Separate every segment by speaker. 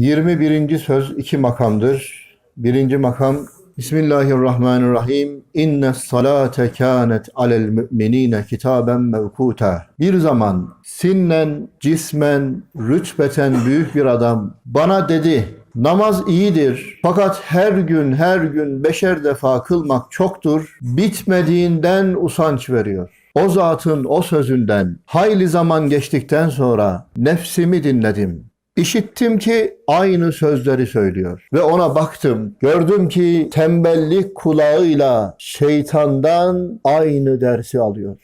Speaker 1: 21. söz iki makamdır. Birinci makam Bismillahirrahmanirrahim. İnne salate kânet alel müminine kitaben mevkuta. Bir zaman sinnen, cismen, rütbeten büyük bir adam bana dedi Namaz iyidir fakat her gün her gün beşer defa kılmak çoktur. Bitmediğinden usanç veriyor. O zatın o sözünden hayli zaman geçtikten sonra nefsimi dinledim. İşittim ki aynı sözleri söylüyor. Ve ona baktım. Gördüm ki tembellik kulağıyla şeytandan aynı dersi alıyor.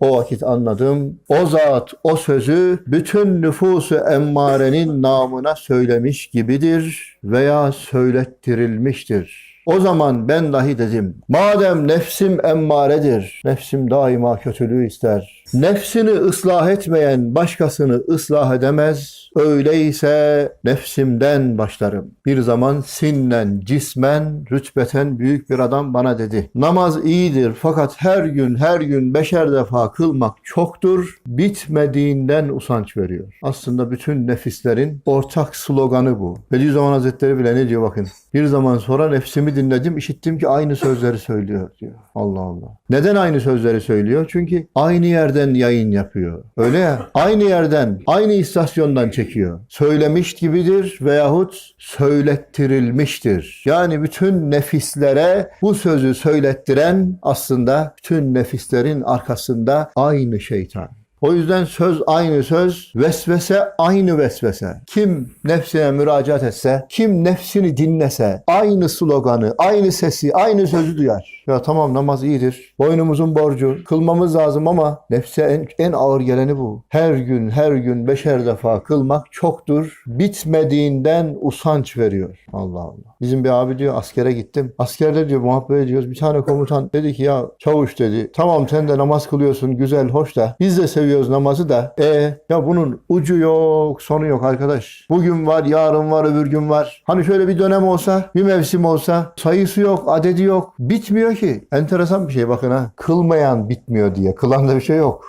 Speaker 1: O vakit anladım. O zat o sözü bütün nüfusu emmarenin namına söylemiş gibidir veya söylettirilmiştir. O zaman ben dahi dedim. Madem nefsim emmaredir, nefsim daima kötülüğü ister. Nefsini ıslah etmeyen başkasını ıslah edemez. Öyleyse nefsimden başlarım. Bir zaman sinnen, cismen, rütbeten büyük bir adam bana dedi. Namaz iyidir fakat her gün her gün beşer defa kılmak çoktur. Bitmediğinden usanç veriyor. Aslında bütün nefislerin ortak sloganı bu. Bediüzzaman Hazretleri bile ne diyor bakın. Bir zaman sonra nefsimi dinledim, işittim ki aynı sözleri söylüyor diyor. Allah Allah. Neden aynı sözleri söylüyor? Çünkü aynı yerden yayın yapıyor. Öyle ya. Aynı yerden, aynı istasyondan çekiyor. Söylemiş gibidir veyahut söylettirilmiştir. Yani bütün nefislere bu sözü söylettiren aslında bütün nefislerin arkasında aynı şeytan. O yüzden söz aynı söz, vesvese aynı vesvese. Kim nefsine müracaat etse, kim nefsini dinlese, aynı sloganı, aynı sesi, aynı sözü duyar. Ya tamam namaz iyidir, boynumuzun borcu, kılmamız lazım ama nefse en, en ağır geleni bu. Her gün, her gün beşer defa kılmak çoktur, bitmediğinden usanç veriyor. Allah Allah. Bizim bir abi diyor askere gittim. Askerde diyor muhabbet ediyoruz. Bir tane komutan dedi ki ya çavuş dedi. Tamam sen de namaz kılıyorsun güzel hoş da biz de seviyoruz namazı da. E ya bunun ucu yok sonu yok arkadaş. Bugün var yarın var öbür gün var. Hani şöyle bir dönem olsa bir mevsim olsa sayısı yok adedi yok. Bitmiyor ki. Enteresan bir şey bakın ha. Kılmayan bitmiyor diye. Kılanda bir şey yok.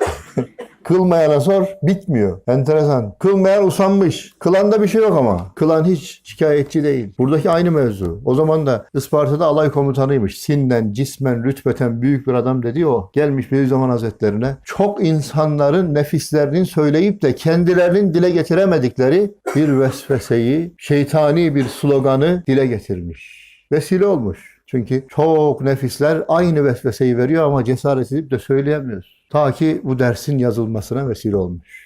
Speaker 1: Kılmayana sor bitmiyor. Enteresan. Kılmayan usanmış. Kılanda bir şey yok ama. Kılan hiç şikayetçi değil. Buradaki aynı mevzu. O zaman da Isparta'da alay komutanıymış. Sinden, cismen, rütbeten büyük bir adam dedi o. Gelmiş Bediüzzaman Hazretlerine. Çok insanların nefislerinin söyleyip de kendilerinin dile getiremedikleri bir vesveseyi, şeytani bir sloganı dile getirmiş. Vesile olmuş. Çünkü çok nefisler aynı vesveseyi veriyor ama cesaret edip de söyleyemiyoruz. Ta ki bu dersin yazılmasına vesile olmuş.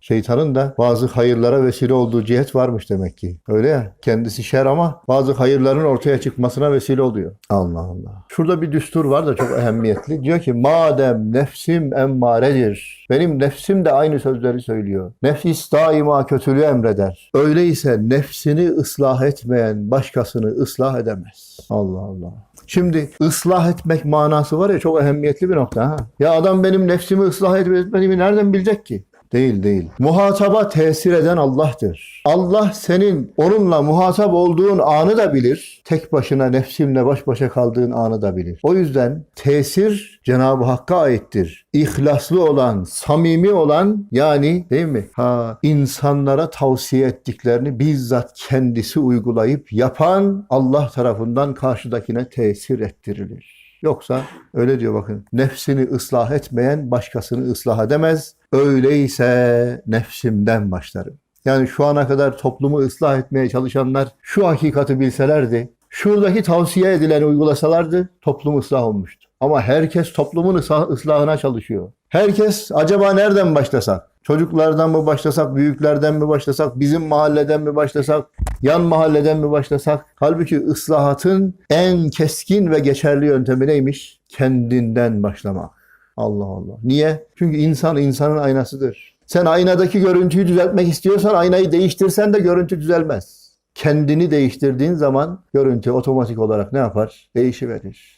Speaker 1: Şeytanın da bazı hayırlara vesile olduğu cihet varmış demek ki. Öyle ya. Kendisi şer ama bazı hayırların ortaya çıkmasına vesile oluyor. Allah Allah. Şurada bir düstur var da çok ehemmiyetli. Diyor ki madem nefsim emmaredir. Benim nefsim de aynı sözleri söylüyor. Nefis daima kötülüğü emreder. Öyleyse nefsini ıslah etmeyen başkasını ıslah edemez. Allah Allah. Şimdi ıslah etmek manası var ya çok ehemmiyetli bir nokta. Ha? Ya adam benim nefsimi ıslah etmediğimi nereden bilecek ki? Değil değil. Muhataba tesir eden Allah'tır. Allah senin onunla muhatap olduğun anı da bilir. Tek başına nefsimle baş başa kaldığın anı da bilir. O yüzden tesir Cenab-ı Hakk'a aittir. İhlaslı olan, samimi olan yani değil mi? Ha, insanlara tavsiye ettiklerini bizzat kendisi uygulayıp yapan Allah tarafından karşıdakine tesir ettirilir. Yoksa öyle diyor bakın. Nefsini ıslah etmeyen başkasını ıslah edemez. Öyleyse nefsimden başlarım. Yani şu ana kadar toplumu ıslah etmeye çalışanlar şu hakikati bilselerdi, şuradaki tavsiye edileni uygulasalardı toplum ıslah olmuştu. Ama herkes toplumun ıslah- ıslahına çalışıyor. Herkes acaba nereden başlasak? Çocuklardan mı başlasak, büyüklerden mi başlasak, bizim mahalleden mi başlasak, yan mahalleden mi başlasak? Halbuki ıslahatın en keskin ve geçerli yöntemi neymiş? Kendinden başlamak. Allah Allah. Niye? Çünkü insan insanın aynasıdır. Sen aynadaki görüntüyü düzeltmek istiyorsan aynayı değiştirsen de görüntü düzelmez. Kendini değiştirdiğin zaman görüntü otomatik olarak ne yapar? Değişiverir.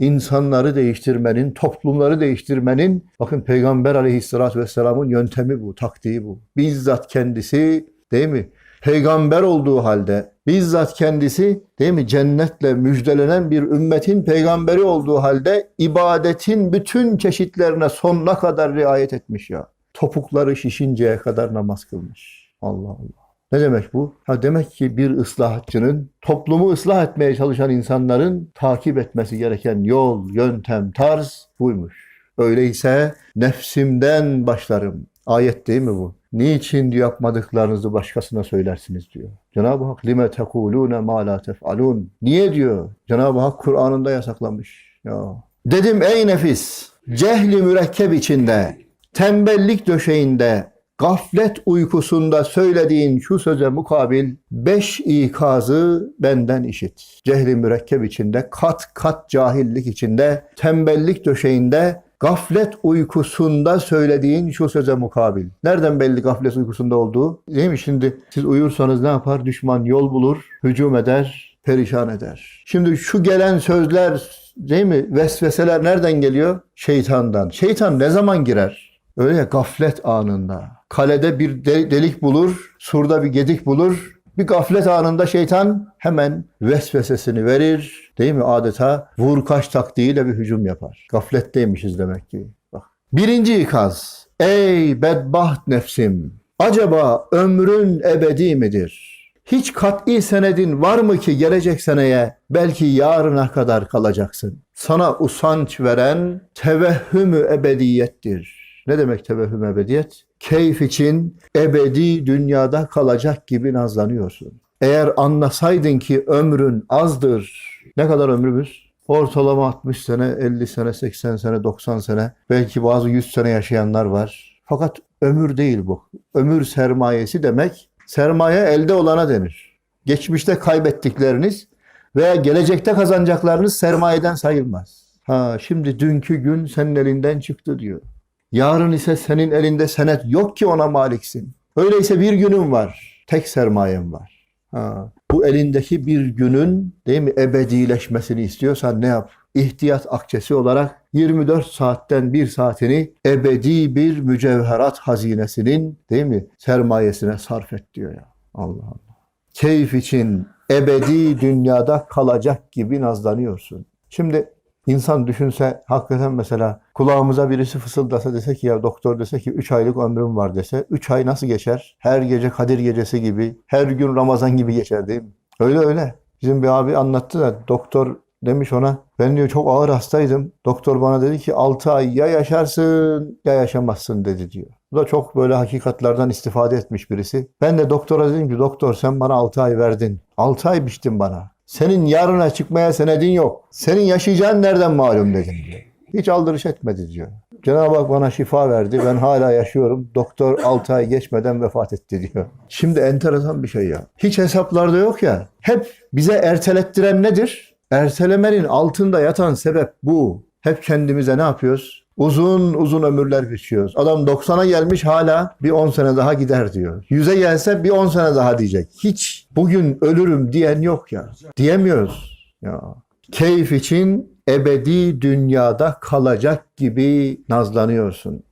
Speaker 1: İnsanları değiştirmenin, toplumları değiştirmenin bakın Peygamber aleyhissalatü vesselamın yöntemi bu, taktiği bu. Bizzat kendisi değil mi? Peygamber olduğu halde bizzat kendisi değil mi cennetle müjdelenen bir ümmetin peygamberi olduğu halde ibadetin bütün çeşitlerine sonuna kadar riayet etmiş ya. Topukları şişinceye kadar namaz kılmış. Allah Allah. Ne demek bu? Ha demek ki bir ıslahatçının toplumu ıslah etmeye çalışan insanların takip etmesi gereken yol, yöntem, tarz buymuş. Öyleyse nefsimden başlarım. Ayet değil mi bu? Niçin yapmadıklarınızı başkasına söylersiniz diyor. Cenab-ı Hak lime tekulune ma la tef'alun. Niye diyor? Cenab-ı Hak Kur'an'ında yasaklamış. Ya. Dedim ey nefis, cehli mürekkep içinde, tembellik döşeğinde, gaflet uykusunda söylediğin şu söze mukabil beş ikazı benden işit. Cehli mürekkep içinde, kat kat cahillik içinde, tembellik döşeğinde, gaflet uykusunda söylediğin şu söze mukabil. Nereden belli gaflet uykusunda olduğu? Değil mi? Şimdi siz uyursanız ne yapar? Düşman yol bulur, hücum eder, perişan eder. Şimdi şu gelen sözler değil mi? Vesveseler nereden geliyor? Şeytandan. Şeytan ne zaman girer? Öyle ya gaflet anında. Kalede bir de- delik bulur, surda bir gedik bulur. Bir gaflet anında şeytan hemen vesvesesini verir. Değil mi? Adeta vur kaç taktiğiyle bir hücum yapar. Gafletteymişiz demek ki. Bak. Birinci ikaz. Ey bedbaht nefsim! Acaba ömrün ebedi midir? Hiç kat'i senedin var mı ki gelecek seneye belki yarına kadar kalacaksın? Sana usanç veren tevehhümü ebediyettir. Ne demek tevehhüm ebediyet? Keyif için ebedi dünyada kalacak gibi nazlanıyorsun. Eğer anlasaydın ki ömrün azdır. Ne kadar ömrümüz? Ortalama 60 sene, 50 sene, 80 sene, 90 sene, belki bazı 100 sene yaşayanlar var. Fakat ömür değil bu. Ömür sermayesi demek, sermaye elde olana denir. Geçmişte kaybettikleriniz veya gelecekte kazanacaklarınız sermayeden sayılmaz. Ha, şimdi dünkü gün senin elinden çıktı diyor. Yarın ise senin elinde senet yok ki ona maliksin. Öyleyse bir günün var. Tek sermayen var. Ha, bu elindeki bir günün değil mi ebedileşmesini istiyorsan ne yap? İhtiyat akçesi olarak 24 saatten bir saatini ebedi bir mücevherat hazinesinin değil mi sermayesine sarf et diyor ya. Allah Allah. Keyif için ebedi dünyada kalacak gibi nazlanıyorsun. Şimdi İnsan düşünse hakikaten mesela kulağımıza birisi fısıldasa dese ki ya doktor dese ki 3 aylık ömrüm var dese 3 ay nasıl geçer? Her gece Kadir gecesi gibi, her gün Ramazan gibi geçer değil mi? Öyle öyle. Bizim bir abi anlattı da doktor demiş ona ben diyor çok ağır hastaydım. Doktor bana dedi ki 6 ay ya yaşarsın ya yaşamazsın dedi diyor. Bu da çok böyle hakikatlardan istifade etmiş birisi. Ben de doktora dedim ki doktor sen bana 6 ay verdin. 6 ay biçtin bana. Senin yarına çıkmaya senedin yok. Senin yaşayacağın nereden malum dedim diyor. Hiç aldırış etmedi diyor. Cenab-ı Hak bana şifa verdi. Ben hala yaşıyorum. Doktor 6 ay geçmeden vefat etti diyor. Şimdi enteresan bir şey ya. Hiç hesaplarda yok ya. Hep bize ertelettiren nedir? Ertelemenin altında yatan sebep bu. Hep kendimize ne yapıyoruz? Uzun uzun ömürler biçiyoruz. Adam 90'a gelmiş hala bir 10 sene daha gider diyor. 100'e gelse bir 10 sene daha diyecek. Hiç bugün ölürüm diyen yok ya. Diyemiyoruz. Ya. Keyif için ebedi dünyada kalacak gibi nazlanıyorsun.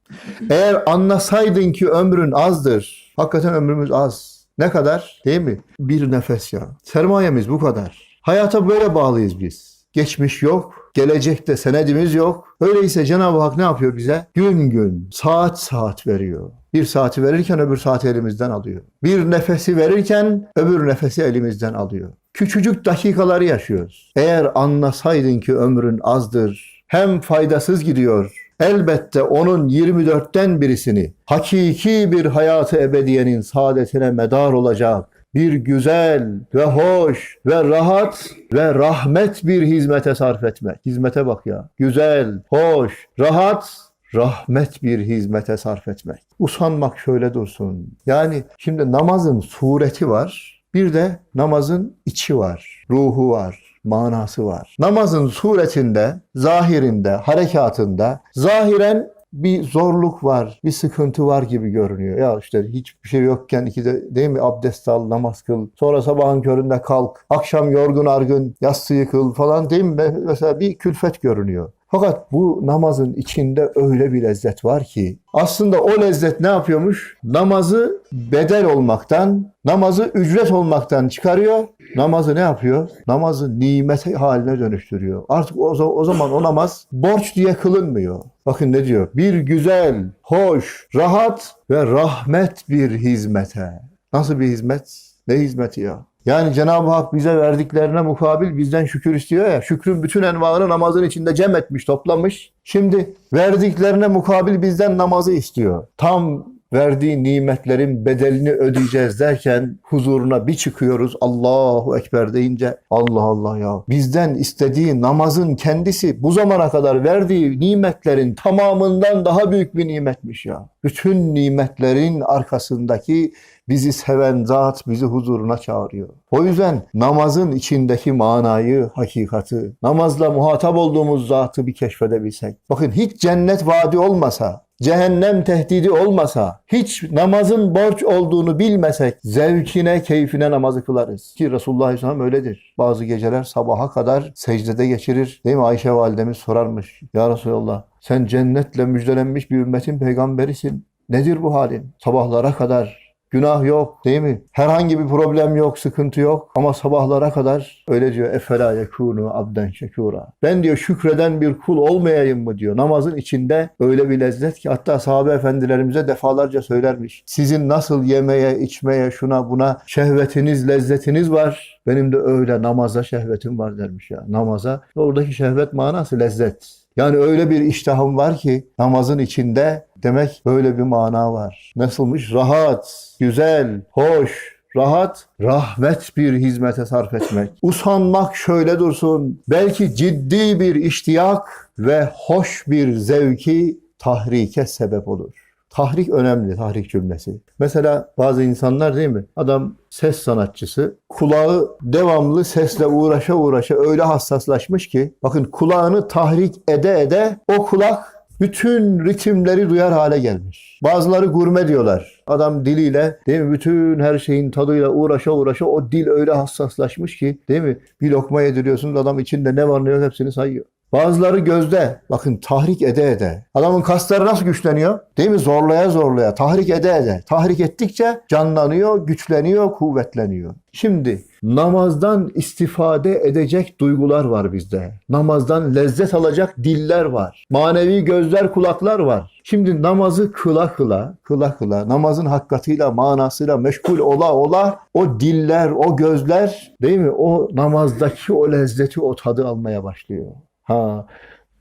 Speaker 1: Eğer anlasaydın ki ömrün azdır. Hakikaten ömrümüz az. Ne kadar? Değil mi? Bir nefes ya. Sermayemiz bu kadar. Hayata böyle bağlıyız biz. Geçmiş yok, gelecekte senedimiz yok. Öyleyse Cenab-ı Hak ne yapıyor bize? Gün gün, saat saat veriyor. Bir saati verirken öbür saati elimizden alıyor. Bir nefesi verirken öbür nefesi elimizden alıyor. Küçücük dakikaları yaşıyoruz. Eğer anlasaydın ki ömrün azdır, hem faydasız gidiyor, elbette onun 24'ten birisini hakiki bir hayatı ebediyenin saadetine medar olacak bir güzel ve hoş ve rahat ve rahmet bir hizmete sarf etmek. Hizmete bak ya. Güzel, hoş, rahat, rahmet bir hizmete sarf etmek. Usanmak şöyle dursun. Yani şimdi namazın sureti var. Bir de namazın içi var. Ruhu var manası var. Namazın suretinde, zahirinde, harekatında zahiren bir zorluk var, bir sıkıntı var gibi görünüyor. Ya işte hiçbir şey yokken ikide değil mi abdest al, namaz kıl. Sonra sabahın köründe kalk. Akşam yorgun argın yastığı kıl falan değil mi? Mesela bir külfet görünüyor. Fakat bu namazın içinde öyle bir lezzet var ki aslında o lezzet ne yapıyormuş? Namazı bedel olmaktan, namazı ücret olmaktan çıkarıyor. Namazı ne yapıyor? Namazı nimet haline dönüştürüyor. Artık o, o zaman o namaz borç diye kılınmıyor. Bakın ne diyor? Bir güzel, hoş, rahat ve rahmet bir hizmete. Nasıl bir hizmet? Ne hizmeti ya? Yani Cenab-ı Hak bize verdiklerine mukabil bizden şükür istiyor ya. Şükrün bütün envaını namazın içinde cem etmiş, toplamış. Şimdi verdiklerine mukabil bizden namazı istiyor. Tam verdiği nimetlerin bedelini ödeyeceğiz derken huzuruna bir çıkıyoruz. Allahu Ekber deyince Allah Allah ya. Bizden istediği namazın kendisi bu zamana kadar verdiği nimetlerin tamamından daha büyük bir nimetmiş ya. Bütün nimetlerin arkasındaki bizi seven zat bizi huzuruna çağırıyor. O yüzden namazın içindeki manayı, hakikati, namazla muhatap olduğumuz zatı bir keşfedebilsek. Bakın hiç cennet vaadi olmasa, cehennem tehdidi olmasa, hiç namazın borç olduğunu bilmesek, zevkine, keyfine namazı kılarız. Ki Resulullah Aleyhisselam öyledir. Bazı geceler sabaha kadar secdede geçirir. Değil mi? Ayşe validemiz sorarmış. Ya Resulallah sen cennetle müjdelenmiş bir ümmetin peygamberisin. Nedir bu halin? Sabahlara kadar Günah yok değil mi? Herhangi bir problem yok, sıkıntı yok. Ama sabahlara kadar öyle diyor. Efela yekunu abden şekura. Ben diyor şükreden bir kul olmayayım mı diyor. Namazın içinde öyle bir lezzet ki hatta sahabe efendilerimize defalarca söylermiş. Sizin nasıl yemeye, içmeye, şuna buna şehvetiniz, lezzetiniz var. Benim de öyle namaza şehvetim var dermiş ya. Namaza. Oradaki şehvet manası lezzet. Yani öyle bir iştahım var ki namazın içinde demek böyle bir mana var. Nasılmış? Rahat, güzel, hoş, rahat, rahmet bir hizmete sarf etmek. Usanmak şöyle dursun. Belki ciddi bir iştiyak ve hoş bir zevki tahrike sebep olur. Tahrik önemli, tahrik cümlesi. Mesela bazı insanlar değil mi? Adam ses sanatçısı, kulağı devamlı sesle uğraşa uğraşa öyle hassaslaşmış ki, bakın kulağını tahrik ede ede o kulak bütün ritimleri duyar hale gelmiş. Bazıları gurme diyorlar. Adam diliyle değil mi bütün her şeyin tadıyla uğraşa uğraşa o dil öyle hassaslaşmış ki değil mi? Bir lokma yediriyorsunuz adam içinde ne var ne yok hepsini sayıyor. Bazıları gözde. Bakın tahrik ede ede. Adamın kasları nasıl güçleniyor? Değil mi? Zorlaya zorlaya. Tahrik ede ede. Tahrik ettikçe canlanıyor, güçleniyor, kuvvetleniyor. Şimdi namazdan istifade edecek duygular var bizde. Namazdan lezzet alacak diller var. Manevi gözler, kulaklar var. Şimdi namazı kıla kıla, kıla kıla, namazın hakkatıyla, manasıyla meşgul ola ola o diller, o gözler değil mi? O namazdaki o lezzeti, o tadı almaya başlıyor. Ha,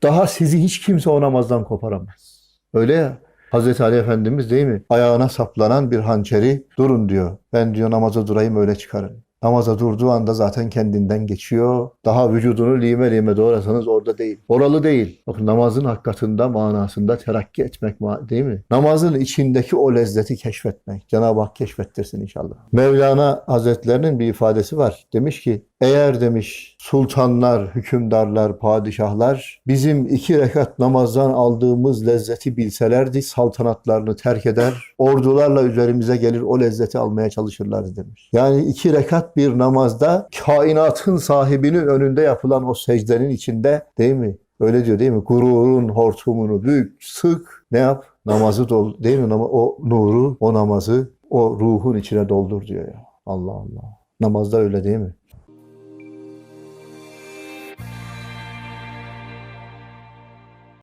Speaker 1: daha sizi hiç kimse o namazdan koparamaz. Öyle ya. Hazreti Ali Efendimiz değil mi? Ayağına saplanan bir hançeri durun diyor. Ben diyor namaza durayım öyle çıkarın. Namaza durduğu anda zaten kendinden geçiyor. Daha vücudunu lime lime doğrasanız orada değil. Oralı değil. Bakın namazın hakikatında, manasında terakki etmek değil mi? Namazın içindeki o lezzeti keşfetmek. Cenab-ı Hak keşfettirsin inşallah. Mevlana Hazretlerinin bir ifadesi var. Demiş ki eğer demiş sultanlar, hükümdarlar, padişahlar bizim iki rekat namazdan aldığımız lezzeti bilselerdi saltanatlarını terk eder, ordularla üzerimize gelir o lezzeti almaya çalışırlardı demiş. Yani iki rekat bir namazda kainatın sahibinin önünde yapılan o secdenin içinde değil mi? Öyle diyor değil mi? Gururun hortumunu büyük, sık ne yap? Namazı dol, değil mi? O nuru, o namazı o ruhun içine doldur diyor ya. Allah Allah. Namazda öyle değil mi?